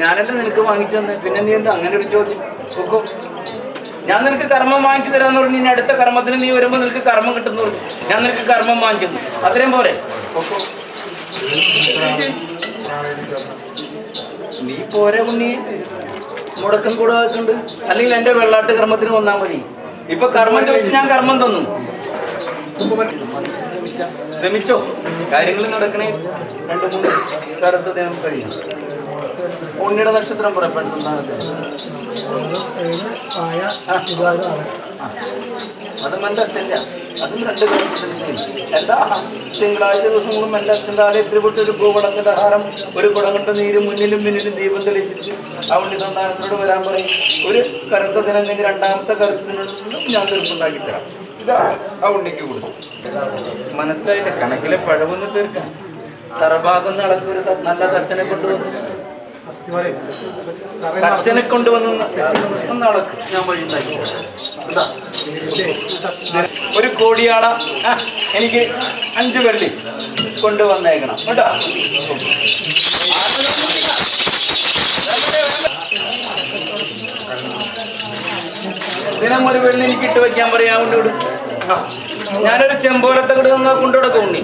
ഞാനല്ല നിനക്ക് വാങ്ങിച്ചു തന്നെ പിന്നെ നീ എന്താ അങ്ങനെ ഒരു ചോദ്യം? പൊക്കോ ഞാൻ നിനക്ക് കർമ്മം വാങ്ങിച്ചു തരാന്ന് പറഞ്ഞു ഇനി അടുത്ത കർമ്മത്തിന് നീ വരുമ്പോൾ നിനക്ക് കർമ്മം കിട്ടുന്നു. ഞാൻ നിനക്ക് കർമ്മം വാങ്ങിച്ചു. അത്രയും പോരെ. നീ പോരെ ഉണ്ണി. മുടക്കം കൂടെ വെക്കുന്നുണ്ട് അല്ലെങ്കിൽ എന്റെ വെള്ളാട്ട് കർമ്മത്തിന് വന്നാൽ മതി. ഇപ്പൊ കർമ്മം ചോദിച്ചു ഞാൻ കർമ്മം തന്നു. ശ്രമിച്ചോ? കാര്യങ്ങൾ നടക്കണേ? രണ്ട് മൂന്ന് കറുത്ത ദിനം കഴിയും. ഉണ്ണിയുടെ നക്ഷത്രം പുറപ്പെടുന്നതാണ് അതും. അച്ഛന്റെ. അതും രണ്ട് എന്താ എല്ലാ തിങ്കളാഴ്ച ദിവസങ്ങളും അച്ഛന്റെ ആലയത്തിൽ വിട്ട് ഒരു പൂവടങ്ങളുടെ ആഹാരം ഒരു കുടങ്ങളുടെ നീര് മുന്നിലും പിന്നിലും ദീപം തെളിച്ചിട്ട് ആ ഉണ്ണി സന്താനത്തിനോട് വരാൻ പറയും. ഒരു കറുത്ത ദിനം രണ്ടാമത്തെ കറുത്ത ദിനം ഞാൻ തീർപ്പുണ്ടാക്കി തരാം കൊടുത്തു. മനസ്സിലായില്ല? കണക്കിലെ പഴമൊന്ന് തീർക്കാം. തറഭാഗം അളക്കൊരു നല്ല തച്ചനെ കൊണ്ടുവന്നു. തച്ചനെ കൊണ്ടുവന്ന് ഒന്ന് അളക്ക്. ഞാൻ വഴി. ഒരു കോടിയാള എനിക്ക് അഞ്ച് വെള്ളി കൊണ്ടുവന്നേക്കണം. കേട്ടോ? ദിനം ഒരു വെള്ളി എനിക്ക് ഇട്ട് വെക്കാൻ പറയാൻ കൊണ്ടുവിടും ഞാനൊരു ചെമ്പോലത്തെ കിട തന്നാ കൊണ്ടുവിടക്കം ഉണ്ണി?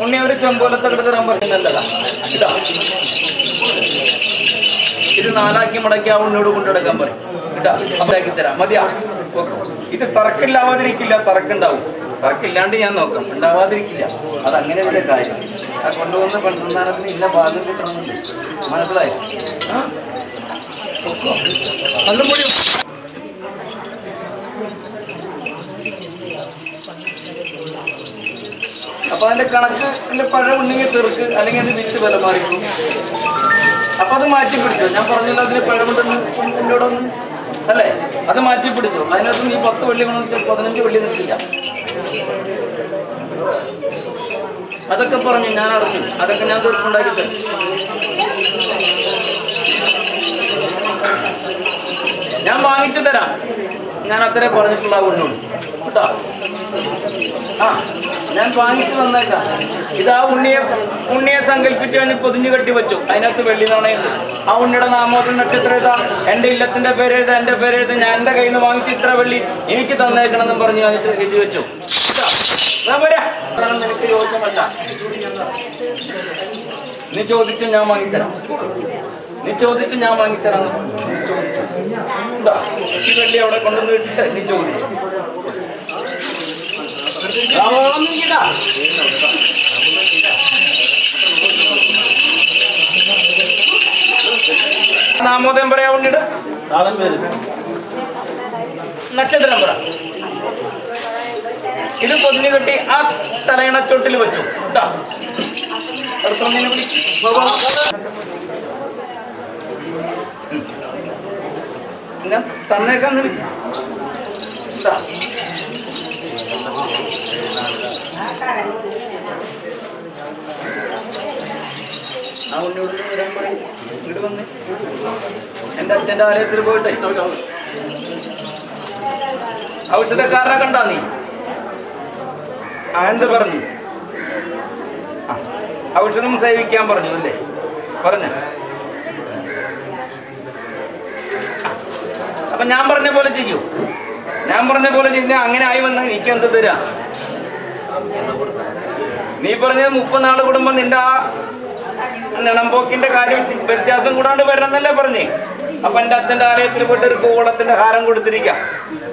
ഉണ്ണി ഒരു ചെമ്പോലത്തെ കിട തരാൻ പറയുന്നുണ്ടല്ലോ ഇതാ. നാലാക്കി മുടക്കി ആ ഉണ്ണിയോട് കൊണ്ടുനടക്കാൻ പറയും. ഇതാ അതാക്കി തരാം. മതിയാ. ഇത് തറക്കില്ലാവാതിരിക്കില്ല തറക്കുണ്ടാവും തറക്കില്ലാണ്ട് ഞാൻ നോക്കാം. ഉണ്ടാവാതിരിക്കില്ല. അതങ്ങനെ ഒരു കാര്യം. ആ കൊണ്ടുവന്ന പെൺസന്താനത്തിന് ഇന്ന ഭാഗം കിട്ടണമെന്നില്ല? മനസ്സിലായോ? ആ? പൊക്കോ. അപ്പൊ അതിന്റെ കണക്ക് പഴം ഉണ്ടെങ്കിൽ തീർക്ക് അല്ലെങ്കിൽ അത് വിറ്റ് വില മാറിക്കും അപ്പൊ അത് മാറ്റി പിടിച്ചോ ഞാൻ പറഞ്ഞല്ലോ അതിന് പഴമുണ്ടെന്ന് എന്നോടൊന്ന് അല്ലേ? അത് മാറ്റി പിടിച്ചോ അതിനകത്ത് നീ പത്ത് വെള്ളി വേണമെന്ന് പതിനഞ്ച് വെള്ളി നിൽക്കില്ല അതൊക്കെ പറഞ്ഞു ഞാൻ അറിഞ്ഞു. അതൊക്കെ ഞാൻ തീർപ്പുണ്ടാക്കി തരും. ഞാൻ വാങ്ങിച്ചു തരാം. ഞാൻ അത്രേ പറഞ്ഞിട്ടുള്ള ഉണ്ണുള്ളൂ. കേട്ടോ? ആ. ഞാൻ വാങ്ങിച്ചു തന്നേക്കാം. ഇതാ ഉണ്ണിയെ ഉണ്ണിയെ സങ്കല്പിച്ച് വേണ്ടി പൊതിഞ്ഞു കെട്ടി വെച്ചു. അതിനകത്ത് വെള്ളി നാണയുണ്ട് ആ ഉണ്ണിയുടെ നാമോദര നക്ഷത്രം എഴുതാ എന്റെ ഇല്ലത്തിന്റെ പേര് എഴുതാ എന്റെ പേര് ഞാൻ എന്റെ കയ്യിൽ നിന്ന് വാങ്ങിച്ച് ഇത്ര വെള്ളി എനിക്ക് തന്നേക്കണം എന്ന് പറഞ്ഞ് ഞാൻ കെട്ടി വെച്ചു. നിനക്ക് യോഗ്യമല്ല നീ ചോദിച്ചു ഞാൻ വാങ്ങിത്തരാം. നീ ചോദിച്ചു ഞാൻ വാങ്ങിത്തരാം ചോദിച്ചു. വെള്ളി അവിടെ കൊണ്ടുവന്ന് വിട്ടിട്ട് നീ ചോദിച്ചു. നാമോദയം പറയാൻ വേണ്ടിട്ട് നക്ഷത്രം പറ. ഇത് പൊതിഞ്ഞു കെട്ടി ആ തലയണച്ചോട്ടിൽ വെച്ചു. കേട്ടോ. ഞാൻ തന്നേക്കാൻ. ഇങ്ങോട്ട് എന്റെ അച്ഛന്റെ ആലയത്തിൽ പോയിട്ടെ ഔഷധക്കാരനെ കണ്ടാ നീ എന്ത് പറഞ്ഞു ഔഷധം സേവിക്കാൻ പറഞ്ഞു അല്ലേ പറഞ്ഞ അപ്പൊ ഞാൻ പറഞ്ഞ പോലെ ചെയ്യൂ ഞാൻ പറഞ്ഞ പോലെ ചെയ്ത അങ്ങനെ ആയി വന്നാൽ എനിക്ക് എന്ത് തരാ? നീ പറഞ്ഞ മുപ്പത്തിനാൾ കുടുംബം നിന്റെ ആ നിണമ്പോക്കിന്റെ കാര്യം വ്യത്യാസം കൂടാണ്ട് വരണമെന്നല്ലേ പറഞ്ഞേ? അപ്പൊ എന്റെ അച്ഛന്റെ ആലയത്തിൽ പോയിട്ട് ഒരു കോളത്തിന്റെ ഹാരം കൊടുത്തിരിക്കാം.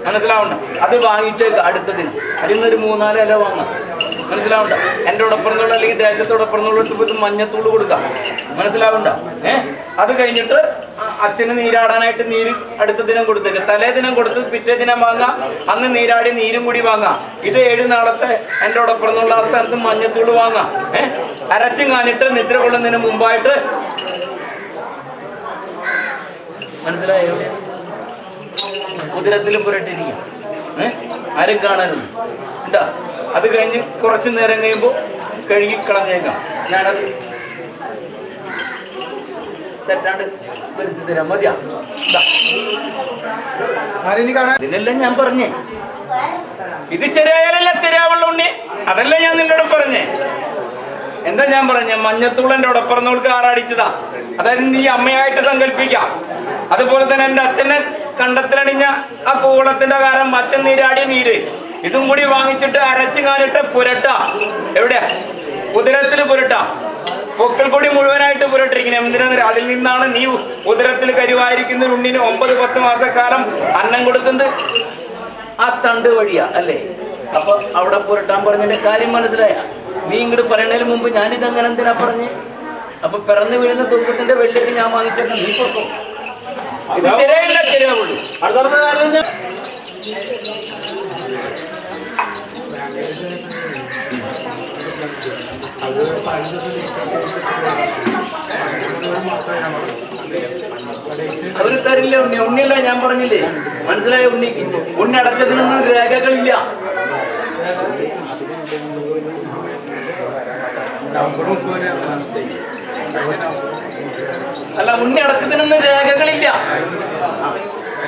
മനസ്സിലാവണ്ട? അത് വാങ്ങിച്ചേക്ക് അടുത്തതിന് അതിൽ അതിന്നൊരു മൂന്നാൽ ഇല വാങ്ങാം. മനസ്സിലാവണ്ട. എന്റെ ഉടപ്പുറന്നുള്ള അല്ലെങ്കിൽ ദേശത്തോടപ്പുറന്നുള്ള അടുത്ത് പോയിട്ട് മഞ്ഞത്തൂട് കൊടുക്കാം. മനസ്സിലാവണ്ട. ഏ? അത് കഴിഞ്ഞിട്ട് അച്ഛന് നീരാടാനായിട്ട് നീര് അടുത്ത ദിനം കൊടുത്തേക്ക്. തലേ ദിനം കൊടുത്ത് പിറ്റേ ദിനം വാങ്ങാം. അന്ന് നീരാടി നീരും കൂടി വാങ്ങാം. ഇത് ഏഴ് നാളത്തെ എന്റെ ഉടപ്പുറന്നുള്ള ആ സ്ഥലത്ത് മഞ്ഞത്തൂട് വാങ്ങാം. ഏ? അരച്ചും കാണിട്ട് നിദ്ര കൊള്ളുന്നതിന് മുമ്പായിട്ട് മനസ്സിലായോ? കുതിരത്തിൽ പുരട്ടിരിക്കും ഏ? ആരും കാണാനും എന്താ? അത് കഴിഞ്ഞ് കുറച്ച് നേരം കഴിയുമ്പോൾ കഴുകി കളഞ്ഞേക്കാം. ഞാനത് തെറ്റാണ്ട് വരുത്തി തരാം. മതിയാ. ഇതിനെല്ലാം ഞാൻ പറഞ്ഞേ. ഇത് ശരിയായാലല്ല ശരിയാവുള്ള ഉണ്ണി? അതല്ലേ ഞാൻ നിന്നോട് പറഞ്ഞേ. എന്താ ഞാൻ പറഞ്ഞ? മഞ്ഞത്തൂളന്റെ ഉടപ്പറന്നോൾക്ക് ആറാടിച്ചതാ. അതായത് നീ അമ്മയായിട്ട് സങ്കല്പിക്കാം. അതുപോലെ തന്നെ എന്റെ അച്ഛനെ കണ്ടത്തിലണിഞ്ഞ ആ കൂടത്തിന്റെ കാരം അച്ഛൻ നീരാടിയ നീര്. ഇതും കൂടി വാങ്ങിച്ചിട്ട് അരച്ചു കാലിട്ട് പുരട്ട. എവിടെ? ഉദരത്തിൽ പുരട്ട. പൊക്കൽ കൂടി മുഴുവനായിട്ട് പുരട്ടിരിക്കുന്നു. എന്തിനാ അതിൽ നിന്നാണ് നീ ഉദരത്തിൽ കരുവായിരിക്കുന്ന ഉണ്ണിന് ഒമ്പത് പത്ത് മാസക്കാലം അന്നം കൊടുക്കുന്നത്? ആ തണ്ട് വഴിയാ അല്ലേ? അപ്പൊ അവിടെ പുരട്ടാൻ പറഞ്ഞതിന്റെ കാര്യം മനസ്സിലായ? നീ ഇങ്ങോട്ട് പറയണതിന് മുമ്പ് ഞാനിത് അങ്ങനെ എന്തിനാ പറഞ്ഞ്? അപ്പൊ പിറന്നു വീഴുന്ന തൂക്കത്തിന്റെ വെള്ളിക്ക് ഞാൻ വാങ്ങിച്ചിട്ട് നീ പൊക്കും? അവർ തരില്ല ഉണ്ണി? ഉണ്ണിയല്ല ഞാൻ പറഞ്ഞില്ലേ? മനസ്സിലായ ഉണ്ണിക്ക് ഉണ്ണി അടച്ചതിനൊന്നും രേഖകളില്ല. അല്ല ഉണ്ണി അടച്ചതിനൊന്നും രേഖകളില്ല.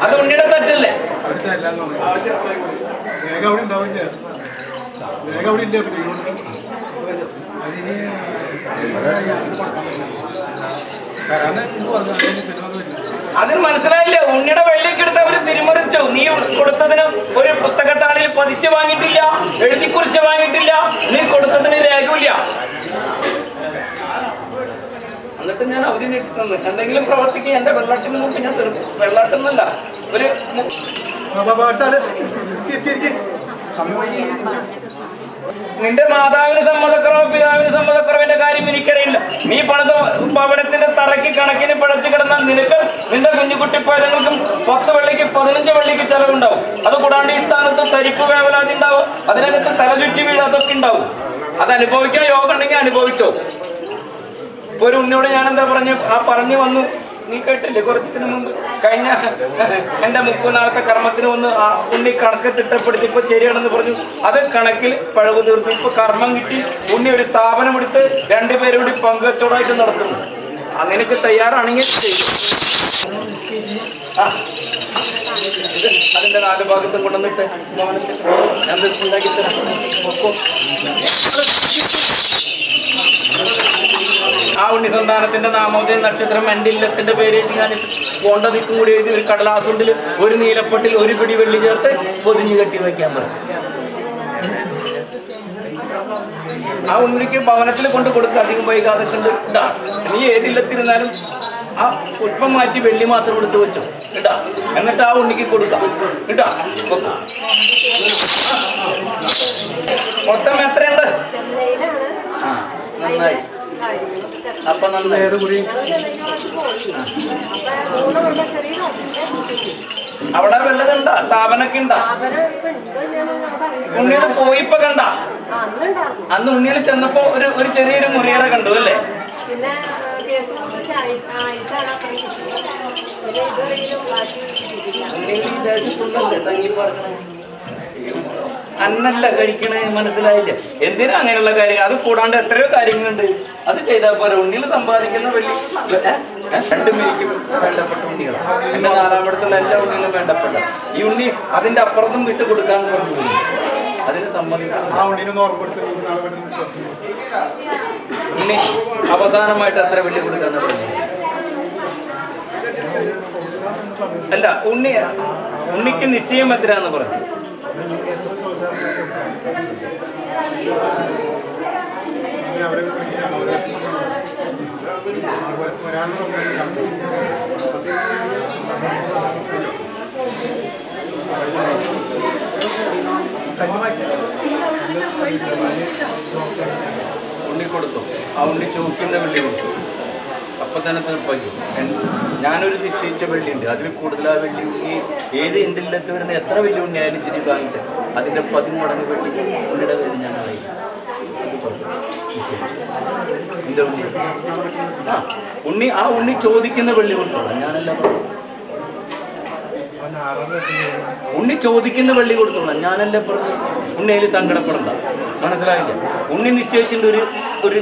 അത് ഉണ്ണിയുടെ തെറ്റല്ലേ? രേഖ അവിടെ വേഗം അവിടെ അതിന്. അതിന് മനസ്സിലായില്ല? ഉണ്ണിയുടെ വെള്ളിക്ക് എടുത്ത് അവർ തിരിമറിച്ചു. നീ കൊടുത്തതിന് ഒരു പുസ്തകത്താളിൽ പതിച്ച് വാങ്ങിയിട്ടില്ല എഴുതി കുറിച്ച് വാങ്ങിയിട്ടില്ല നീ കൊടുത്തതിന് രേഖയില്ല. എന്നിട്ട് ഞാൻ അവധി നീട്ടി തന്നു എന്തെങ്കിലും പ്രവർത്തിക്കുക എന്റെ വെള്ളാട്ടിന് മുമ്പ് ഞാൻ വെള്ളാട്ടെന്നല്ല ഒരു നിന്റെ മാതാവിന് സമ്മതക്കുറവ് പിതാവിന് സമ്മതക്കുറവിന്റെ കാര്യം എനിക്കറിയില്ല. നീ പണിത ഭവനത്തിന്റെ തറയ്ക്ക് കണക്കിന് പിഴച്ചു കിടന്നാൽ നിനക്ക് നിന്റെ കുഞ്ഞുകുട്ടി പൈതങ്ങൾക്കും പത്ത് വെള്ളിക്ക് പതിനഞ്ച് വെള്ളിക്ക് ചെലവുണ്ടാവും. അത് കൂടാണ്ട് ഈ സ്ഥാനത്ത് തരിപ്പ് വേവലാതി ഉണ്ടാവും. അതിനകത്ത് തലചുറ്റി വീട് അതൊക്കെ ഉണ്ടാവും. അത് അനുഭവിക്കാൻ യോഗം ഉണ്ടെങ്കിൽ അനുഭവിച്ചോ. ഒരു ഉണ്ണിയോട് ഞാൻ എന്താ പറഞ്ഞു ആ പറഞ്ഞു വന്നു. നീ കേട്ടില്ലേ? കുറച്ചതിന് മുമ്പ് കഴിഞ്ഞ എന്റെ മുപ്പത്തിനാളത്തെ കർമ്മത്തിന് ഒന്ന് ആ ഉണ്ണി കണക്ക് തിട്ടപ്പെടുത്തി ഇപ്പൊ ശരിയാണെന്ന് പറഞ്ഞു. അത് കണക്കിൽ പഴവ് തീർത്തു. ഇപ്പൊ കർമ്മം കിട്ടി ഉണ്ണി ഒരു സ്ഥാപനം എടുത്ത് രണ്ടുപേരും കൂടി പങ്കുവച്ചോടായിട്ട് നടത്തുന്നു അങ്ങനെയൊക്കെ തയ്യാറാണെങ്കിൽ. അതിന്റെ നാല് ഭാഗത്തും കൊണ്ടുവന്നിട്ട് ഞാൻ ഉണ്ടാക്കി തരാം. ആ ഉണ്ണി സന്താനത്തിന്റെ നാമോദയ നക്ഷത്രം എന്റെ ഇല്ലത്തിന്റെ പേര് ഞാൻ പോണ്ടതിക്കും കൂടി എഴുതി ഒരു കടലാസുണ്ടിൽ ഒരു നീലപ്പട്ടിൽ ഒരു പിടി വെള്ളി ചേർത്ത് പൊതിഞ്ഞു കെട്ടി വെക്കാൻ പറയും ആ ഉണ്ണിക്ക് ഭവനത്തിൽ കൊണ്ട് കൊടുക്കുക. അധികം വൈകാതെ കണ്ട് ഇടാ നീ ഏതില്ലത്തിരുന്നാലും ആ പുഷ്പം മാറ്റി വെള്ളി മാത്രം എടുത്ത് വെച്ചു. ഇടാ എന്നിട്ട് ആ ഉണ്ണിക്ക് കൊടുക്കാം. ഇട്ടാ മൊത്തം എത്രയുണ്ട്? നന്നായി. അപ്പൊ നന്നായി. അവിടെ വല്ലതുണ്ടാ സ്ഥാപനമൊക്കെ ഉണ്ടാ. ഉണ്ണിയുടെ പോയിപ്പോ കണ്ട അന്ന് ഉണ്ണിയിൽ ചെന്നപ്പോ ഒരു ഒരു ചെറിയൊരു മുറിയറ കണ്ടു അല്ലേ? ഉണ്ണിയിൽ ഈ തങ്ങി പറക്കണേ അന്നല്ല കഴിക്കണേ മനസ്സിലായില്ല? എന്തിനാ അങ്ങനെയുള്ള കാര്യങ്ങൾ? അത് കൂടാണ്ട് എത്രയോ കാര്യങ്ങളുണ്ട്. അത് ചെയ്താൽ പോരെ. ഉണ്ണിയിൽ സമ്പാദിക്കുന്ന വലിയ? രണ്ടും എനിക്കും വേണ്ടപ്പെട്ട ഉണ്ണികളാണ് എന്റെ നാലാമടത്തുള്ള എല്ലാ ഉണ്ണികളും വേണ്ടപ്പെട്ട ഈ ഉണ്ണി അതിന്റെ അപ്പുറത്തും വിട്ട് കൊടുക്കാൻ പറഞ്ഞു. അതിന് സമ്മതിക്കാം ഉണ്ണി അവസാനമായിട്ട് എത്ര വെള്ളി കൊടുക്കാന്ന് പറഞ്ഞു. അല്ല ഉണ്ണി ഉണ്ണിക്ക് നിശ്ചയം എത്രയാന്ന് പറഞ്ഞു? അവരെ വിളിക്കാം, അവരെ വരാനുള്ള ഉണ്ണി കൊടുത്തു ആ ഉണ്ണി ചോക്കിന്റെ വെള്ളി കൊടുത്തു. അപ്പൊ തന്നെ തീർപ്പാക്കി ഞാനൊരു നിശ്ചയിച്ച വെള്ളി ഉണ്ട് അതിൽ കൂടുതൽ ആ വെള്ളി ഉണ്ണി ഏത് ഇന്ത്യയിലെത്തി വരുന്ന എത്ര വലിയ ഉണ്ണിയായാലും ശരി കാണട്ടെ അതിന്റെ പതിമടങ്ങ് വെള്ളി ഉണ്ണിയുടെ പേര് ഞാൻ അത് പറഞ്ഞു. ഉണ്ണി? ആ ഉണ്ണി ആ ഉണ്ണി ചോദിക്കുന്ന വെള്ളി കൊടുത്തോളാം. ഞാനല്ല. ഉണ്ണി ചോദിക്കുന്ന വെള്ളി കൊടുത്തോളാം. ഞാനല്ലേ പറഞ്ഞു ഉണ്ണിയിൽ സങ്കടപ്പെടണ്ട. മനസ്സിലായില്ല? ഉണ്ണി നിശ്ചയിച്ചിട്ടുണ്ട് ഒരു ഒരു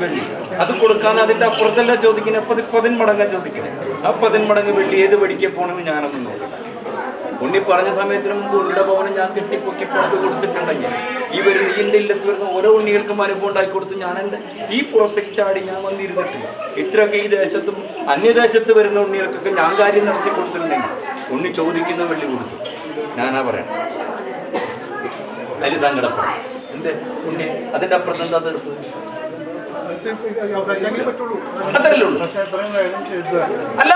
വെള്ളി. അത് കൊടുക്കാൻ അതിന്റെ അപ്പുറത്തല്ല ചോദിക്കുന്നത്. പതി പതിന്മടങ്ങ ചോദിക്കുന്നത്. ആ പതിന്മടങ്ങ് വെള്ളി ഏത് വെടിക്കാൻ പോണെന്ന് ഞാനൊന്ന് നോക്കട്ടെ ഉണ്ണി പറഞ്ഞ സമയത്തിന് മുമ്പ് ഉണ്ണിയുടെ ഭവനം ഞാൻ കെട്ടിപ്പൊക്കി പുറത്ത് കൊടുത്തിട്ടുണ്ടെങ്കിൽ ഈ വരുന്ന ഈ ഇല്ലത്ത് വരുന്ന ഓരോ ഉണ്ണികൾക്കും അനുഭവം ഉണ്ടാക്കി കൊടുത്ത് ഞാൻ എന്റെ ഈ പുറത്തേക്ക് ചാടി ഞാൻ വന്നിരുന്നിട്ട് ഇത്രയൊക്കെ ഈ ദേശത്തും അന്യദേശത്ത് വരുന്ന ഉണ്ണികൾക്കൊക്കെ ഞാൻ കാര്യം നടത്തി കൊടുത്തിട്ടുണ്ടെങ്കിൽ ഉണ്ണി ചോദിക്കുന്ന വെള്ളി കൊടുത്തു. ഞാനാ പറയണം. അതിൽ സങ്കടപ്പെടും എന്ത്? ഉണ്ണി അതിന്റെ അപ്പുറത്ത് എന്താ തീർപ്പ്? ഉള്ളൂ അല്ല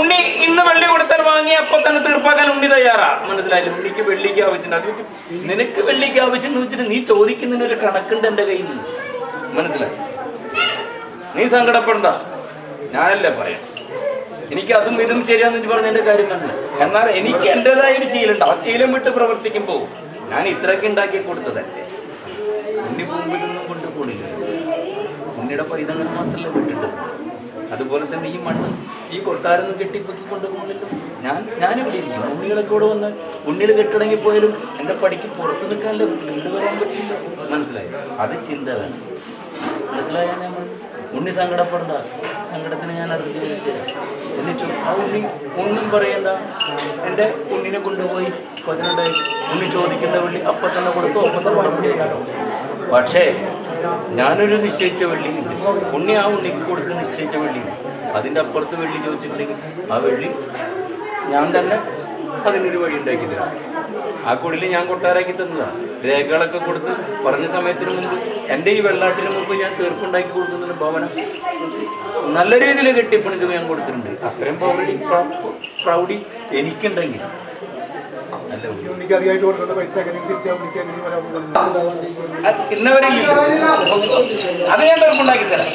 ഉണ്ണി ഇന്ന് വെള്ളി കൊടുത്താൽ വാങ്ങി അപ്പൊ തന്നെ തീർപ്പാക്കാൻ ഉണ്ണി തയ്യാറാ. മനസ്സിലായില്ല? ഉണ്ണിക്ക് വെള്ളിക്ക് ആവശ്യമുണ്ട്. അത് നിനക്ക് വെള്ളിക്ക് ആവശ്യം വെച്ചിട്ട് നീ ചോദിക്കുന്നതിന് ഒരു കണക്കുണ്ട് എന്റെ കയ്യിൽ നിന്ന്. മനസ്സിലായി? നീ സങ്കടപ്പെടണ്ട. ഞാനല്ലേ പറയാം? എനിക്ക് അതും ഇതും ശരിയാന്ന് പറഞ്ഞ എന്റെ കാര്യം മനസ്സിലായി എന്നാൽ എനിക്ക് എന്റേതായ ഒരു ശീലുണ്ട് ആ ശീലം വിട്ട് പ്രവർത്തിക്കുമ്പോൾ ഞാൻ ഇത്രയൊക്കെ ഉണ്ടാക്കി കൊടുത്തതല്ലേ? ഉണ്ണി കൂടില്ല ഉണ്ണിയുടെ പൈതങ്ങൾ മാത്രമല്ല വിട്ടിട്ട്? അതുപോലെ തന്നെ ഈ മണ്ണ് ഈ കൊട്ടാരൊന്നും കെട്ടിപ്പൊക്കി കൊണ്ടുപോകണല്ലോ ഞാൻ ഞാനിവിടെ ഇരിക്കും ഉണ്ണികളൊക്കെ കൂടെ വന്ന് ഉണ്ണികൾ കെട്ടിടങ്ങി പോയാലും എന്റെ പടിക്ക് പുറത്ത് നിൽക്കാനല്ലേ പറ്റില്ല ഇവിടെ വരാൻ പറ്റില്ല. മനസ്സിലായി? അത് ചിന്ത വേണം മനസ്സിലായ നമ്മൾ. ഉണ്ണി സങ്കടപ്പെടണ്ട. സങ്കടത്തിന് ഞാൻ അറിഞ്ഞു എന്നിച്ചു ആ ഉണ്ണി ഒന്നും പറയണ്ട. എന്റെ ഉണ്ണിനെ കൊണ്ടുപോയി പതിനെട്ടായി ഉണ്ണി ചോദിക്കുന്ന വേണ്ടി അപ്പം തന്നെ കൊടുത്തു അപ്പം തന്നെ പക്ഷേ ഞാനൊരു നിശ്ചയിച്ച വെള്ളിയുണ്ട്. ആ ഉണ്ണിക്ക് കൊടുത്ത് നിശ്ചയിച്ച വെള്ളിയുണ്ട്. അതിന്റെ അപ്പുറത്ത് വെള്ളി ചോദിച്ചിട്ടുണ്ടെങ്കിൽ ആ വെള്ളി ഞാൻ തന്നെ അതിനൊരു വഴി ഉണ്ടാക്കി തരാം. ആ കുടിൽ ഞാൻ കൊട്ടാരാക്കി തന്നതാണ് രേഖകളൊക്കെ കൊടുത്ത് പറഞ്ഞ സമയത്തിന് മുമ്പ് എന്റെ ഈ വെള്ളാട്ടിന് മുമ്പ് ഞാൻ തീർപ്പുണ്ടാക്കി കൊടുക്കുന്നുണ്ട് ഭവനം. നല്ല രീതിയിൽ കെട്ടിപ്പണിത് ഞാൻ കൊടുത്തിട്ടുണ്ട്. അത്രയും പൗരടി പ്രൗഡി എനിക്കുണ്ടെങ്കിൽ. പൈസ എങ്ങനെ തിരിച്ചാൽ എങ്ങനെ വരാൻ ഇന്നവരെ. അത് ഞാൻ തരാം.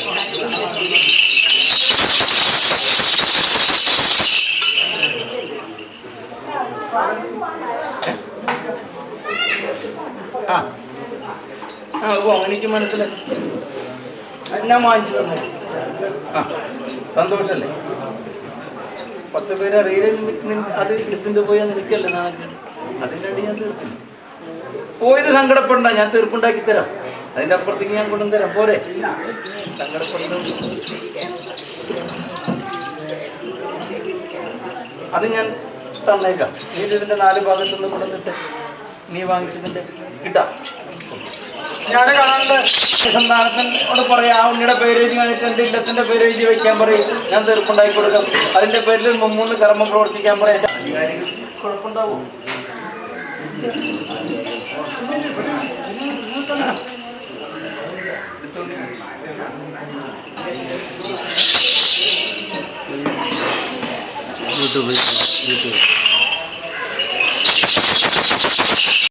ആ. ആ ഓ എനിക്ക് മനസ്സിലായി ഞാൻ വാങ്ങിച്ചു തന്നെ ആ സന്തോഷല്ലേ? പത്ത് പേര് അറിയില്ല അത് എടുത്തിട്ട് പോയാൽ നിനക്കല്ലേ നാളെ അതിന്റെ ഞാൻ തീർക്കും. പോയത് സങ്കടപ്പെടണ്ട ഞാൻ തീർപ്പുണ്ടാക്കി തരാം. അതിന്റെ അപ്പുറത്തേക്ക് ഞാൻ കൊണ്ടു തരാം. പോരെ. അത് ഞാൻ തന്നേക്കാം. നീ ഇതിന്റെ നാല് ഭാഗത്തുനിന്ന് കൊണ്ടുവന്നിട്ട് നീ വാങ്ങിച്ചതിന്റെ കിട്ടാം ഞാൻ കാണാനുള്ള സന്താനത്തിനോട് പറയാം ആ ഉണ്ണിയുടെ പേര് എഴുതി വന്നിട്ട് എന്റെ ഇല്ലത്തിന്റെ പേര് എഴുതി വെക്കാൻ പറയും. ഞാൻ തീർപ്പുണ്ടാക്കി കൊടുക്കാം. അതിന്റെ പേരിൽ മുമ്മൂന്ന് കർമ്മം പ്രവർത്തിക്കാൻ പറയാം. കുഴപ്പമുണ്ടാവും. ইউটিউবে ইউটিউবে